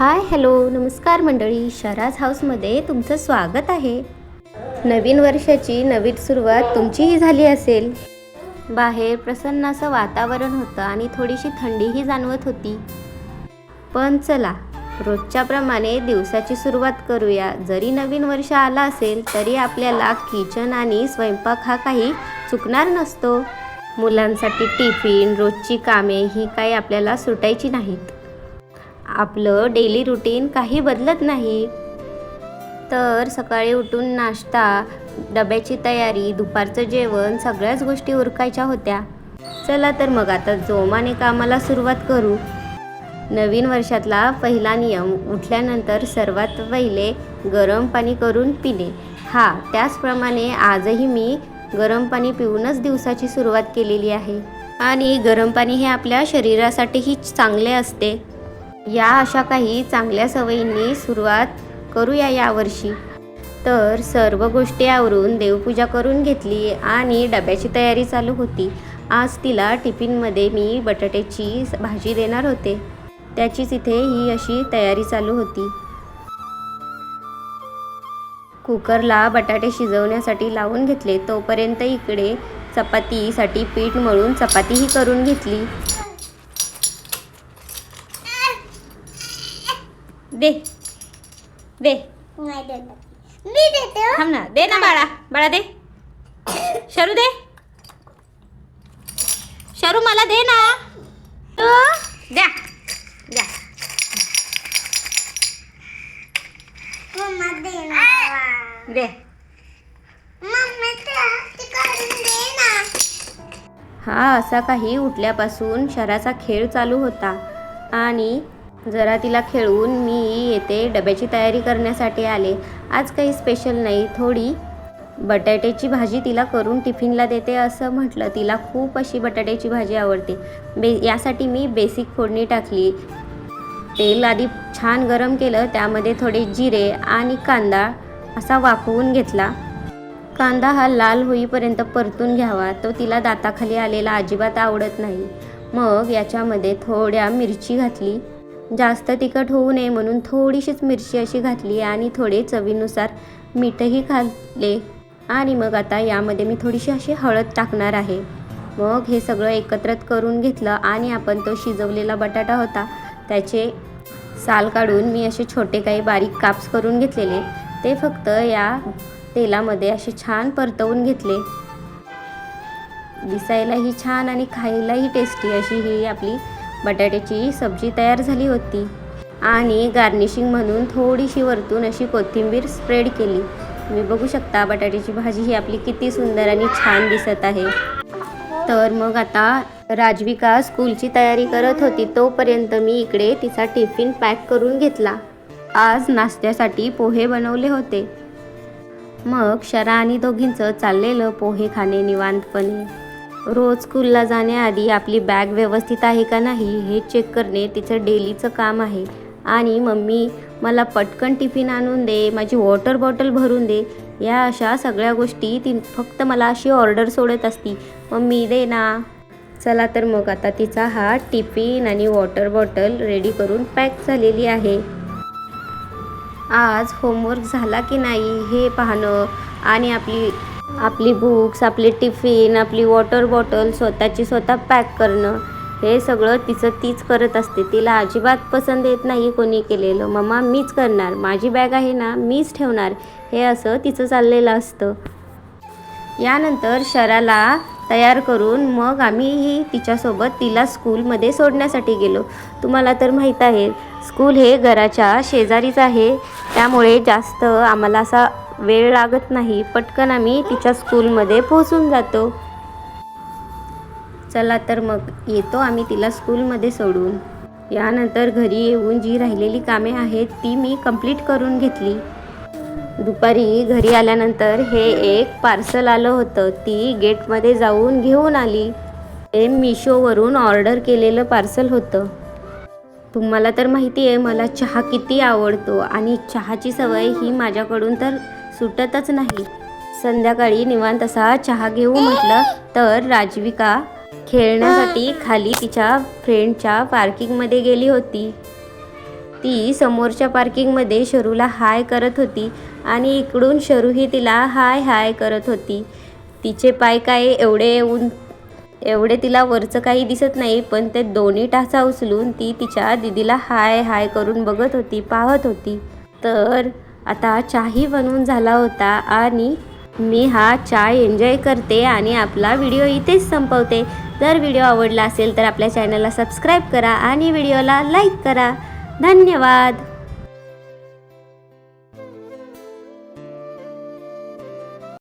Hi hello नमस्कार मंडळी. शराज हाऊसमध्ये तुमचं स्वागत आहे. नवीन वर्षाची नवीन सुरुवात तुमचीही झाली असेल. बाहेर प्रसन्न असं वातावरण होतं आणि थोडीशी थंडीही जाणवत होती. पण चला रोजच्याप्रमाणे दिवसाची सुरुवात करूया. जरी नवीन वर्ष आला असेल तरी आपल्याला किचन आणि स्वयंपाक हा काही चुकणार नसतो. मुलांसाठी टिफिन रोजची कामे ही काही आपल्याला सुटायची नाहीत. आपलं डेली रुटीन काही बदलत नाही. तर सकाळी उठून नाश्ता डब्याची तयारी दुपारचं जेवण सगळ्याच गोष्टी उरकायच्या होत्या. चला तर मग आता जोमाने कामाला सुरुवात करू. नवीन वर्षातला पहिला नियम उठल्यानंतर सर्वात पहिले गरम पाणी करून पिणे. हा त्याचप्रमाणे आजही मी गरम पाणी पिऊनच दिवसाची सुरुवात केलेली आहे. आणि गरम पाणी हे आपल्या शरीरासाठीही चांगले असते. या अशा काही चांगल्या सवयींनी सुरुवात करूया यावर्षी. तर सर्व गोष्टी आवरून देवपूजा करून घेतली आणि डब्याची तयारी चालू होती. आज तिला टिफिनमध्ये मी बटाट्याची भाजी देणार होते. त्याचीच इथे ही अशी तयारी चालू होती. कुकरला बटाटे शिजवण्यासाठी लावून घेतले तोपर्यंत इकडे चपातीसाठी पीठ मळून चपातीही करून घेतली. दे दे नाही देणार. मी देते हो. थांब ना दे ना बाळा. बाळा दे. शरू दे. शरू मला दे ना. अ, द्या. द्या. मम्मा दे ना. दे. मम्मी ते- ते काढून दे ना. हा असा काही उठल्यापासून शराचा खेळ चालू होता. आणि जरा तिला खेळवून मी येते डब्याची तयारी करण्यासाठी आले. आज काही स्पेशल नाही थोडी. बटाट्याची भाजी तिला करून टिफिनला देते असं म्हटलं. तिला खूप अशी बटाट्याची भाजी आवडते. बे यासाठी मी बेसिक फोडणी टाकली. तेल आधी छान गरम केलं त्यामध्ये थोडे जिरे आणि कांदा असा वाफवून घेतला. कांदा हा लाल होईपर्यंत परतून घ्यावा. तो तिला दाताखाली आलेला अजिबात आवडत नाही. मग याच्यामध्ये थोड्या मिरची घातली. जास्त तिखट होऊ नये म्हणून थोडीशीच मिरची अशी घातली आणि थोडे चवीनुसार मीठही घातले. आणि मग आता यामध्ये मी थोडीशी अशी हळद टाकणार आहे. मग हे सगळं एकत्रित करून घेतलं आणि आपण तो शिजवलेला बटाटा होता त्याचे साल काढून मी असे छोटे काही बारीक काप्स करून घेतलेले. ते फक्त या तेलामध्ये असे छान परतवून घेतले. दिसायलाही छान आणि खायलाही टेस्टी अशी ही आपली बटाट्याची सब्जी तयार झाली होती आणि गार्निशिंग म्हणून थोडीशी वरतून अशी कोथिंबीर स्प्रेड केली. तुम्ही बघू शकता बटाट्याची भाजी ही आपली किती सुंदर आणि छान दिसत आहे. तर मग आता राजविका स्कूलची तयारी करत होती तोपर्यंत मी इकडे तिचा टिफिन पॅक करून घेतला. आज नाश्त्यासाठी पोहे बनवले होते. मग शरा आणि दोघींचं चाललेलं पोहे खाणे निवांतपणे. रोज स्कूलला जाण्याआधी आपली बॅग व्यवस्थित आहे का नाही हे चेक करणे तिचं डेलीचं काम आहे. आणि मम्मी मला पटकन टिफिन आणून दे माझी वॉटर बॉटल भरून दे. या अशा सगळ्या गोष्टी ती फक्त मला अशी ऑर्डर सोडत असती. मम्मी दे ना. चला तर मग आता तिचा हा टिफिन आणि वॉटर बॉटल रेडी करून पॅक झालेली आहे. आज होमवर्क झाला की नाही हे पाहणं आणि आपली आपली बुक्स आपले टिफिन आपली वॉटर बॉटल स्वतःची स्वतः पॅक करणं हे सगळं तिचं तीच करत असते. तिला अजिबात पसंत येत नाही कोणी केलेलं. मम्मा मीच करणार. माझी बॅग आहे ना मीच ठेवणार. हे असं तिचं चाललेलं असतं. यानंतर शराला तयार करून मग आम्हीही तिच्यासोबत तिला स्कूलमध्ये सोडण्यासाठी गेलो. तुम्हाला तर माहीत आहे स्कूल हे घराच्या शेजारीच आहे. त्यामुळे जास्त आम्हाला असा वेळ लागत नाही पटकन आम्ही तिच्या स्कूलमध्ये पोहोचून जातो. चला तर मग येतो आम्ही तिला स्कूलमध्ये सोडून. यानंतर घरी येऊन जी राहिलेली कामे आहेत ती मी कंप्लीट करून घेतली. दुपारी घरी आल्यानंतर हे एक पार्सल आलं होतं ती गेटमध्ये जाऊन घेऊन आली. हे मिशोवरून ऑर्डर केलेलं पार्सल होतं. तुम्हाला तर माहिती आहे मला चहा किती आवडतो आणि चहाची सवय ही माझ्याकडून तर सुटतच नाही. संध्याकाळी निवांत असा चहा घेऊ म्हटलं तर राजविका खेळण्यासाठी खाली तिच्या फ्रेंडच्या पार्किंगमध्ये गेली होती. ती समोरच्या पार्किंगमध्ये शरूला हाय करत होती आणि इकडून शरूही तिला हाय हाय करत होती. तिचे पाय काय एवढे येऊन एवढे तिला वरचं काही दिसत नाही पण ते दोन्ही टाचा उचलून ती तिच्या दिदीला हाय हाय करून बघत होती पाहत होती. तर आता चाही बनवून झाला होता आणि मी हा चाय एन्जॉय करते आणि आपला व्हिडिओ इथेच संपवते. जर व्हिडिओ आवडला असेल तर आपल्या चॅनलला सबस्क्राईब करा आणि व्हिडिओला लाईक करा. धन्यवाद.